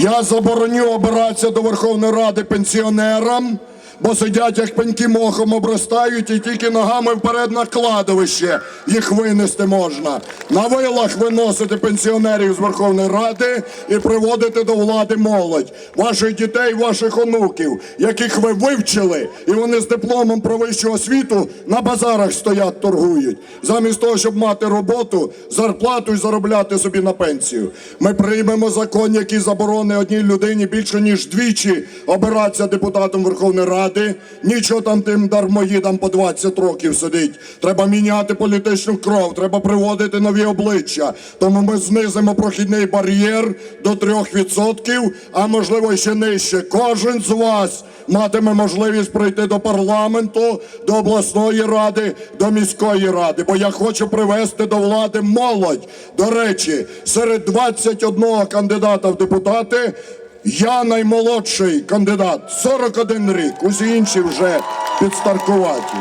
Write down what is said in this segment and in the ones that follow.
Я забороню обиратися до Верховної Ради пенсіонерам, бо сидять як пеньки мохом обростають і тільки ногами вперед на кладовище їх винести можна. На вилах виносити пенсіонерів з Верховної Ради і приводити до влади молодь, ваших дітей, ваших онуків, яких ви вивчили, і вони з дипломом про вищу освіту на базарах стоять, торгують, замість того, щоб мати роботу, зарплату і заробляти собі на пенсію. Ми приймемо закон, який заборонить одній людині більше ніж двічі обиратися депутатом Верховної Ради. Нічого там тим дармоїдам по 20 років сидить. Треба міняти політичну кров, треба приводити нові обличчя. Тому ми знизимо прохідний бар'єр до 3%, а можливо ще нижче. Кожен з вас матиме можливість прийти до парламенту, до обласної ради, до міської ради. Бо я хочу привести до влади молодь. До речі, серед 21 кандидата в депутати я наймолодший кандидат, 41 рік, усі інші вже підстаркуваті.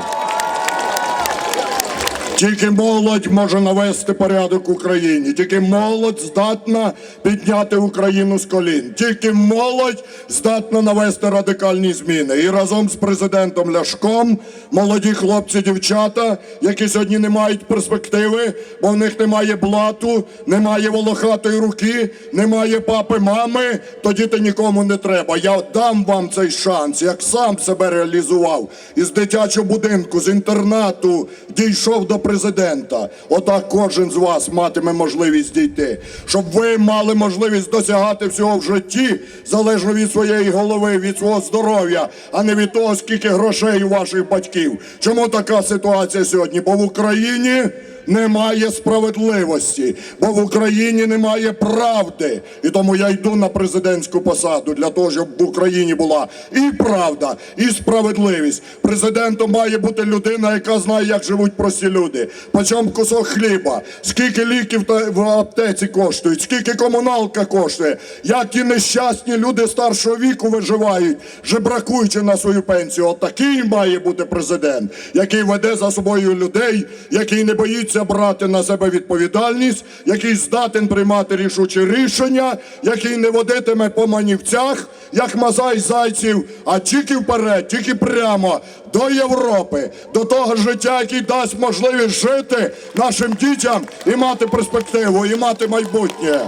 Тільки молодь може навести порядок в Україні. Тільки молодь здатна підняти Україну з колін. Тільки молодь здатна навести радикальні зміни. І разом з президентом Ляшком молоді хлопці, дівчата, які сьогодні не мають перспективи, бо в них немає блату, немає волохатої руки, немає папи, мами. Тоді ти нікому не треба. Я дам вам цей шанс, як сам себе реалізував із дитячого будинку, з інтернату дійшов до президента. Отак кожен з вас матиме можливість дійти, щоб ви мали можливість досягати всього в житті, залежно від своєї голови, від свого здоров'я, а не від того, скільки грошей у ваших батьків. Чому така ситуація сьогодні? Бо в Україні. Немає справедливості, бо в Україні немає правди. І тому я йду на президентську посаду для того, щоб в Україні була і правда, і справедливість. Президентом має бути людина, яка знає, як живуть прості люди. Почем кусок хліба, скільки ліків в аптеці коштують, скільки комуналка коштує, як ті нещасні люди старшого віку виживають, жебракуючи на свою пенсію. От такий має бути президент, який веде за собою людей, який не боїться брати на себе відповідальність, який здатен приймати рішучі рішення, який не водитиме по манівцях, як мазай зайців, а тільки вперед, тільки прямо до Європи, до того життя, який дасть можливість жити нашим дітям і мати перспективу, і мати майбутнє.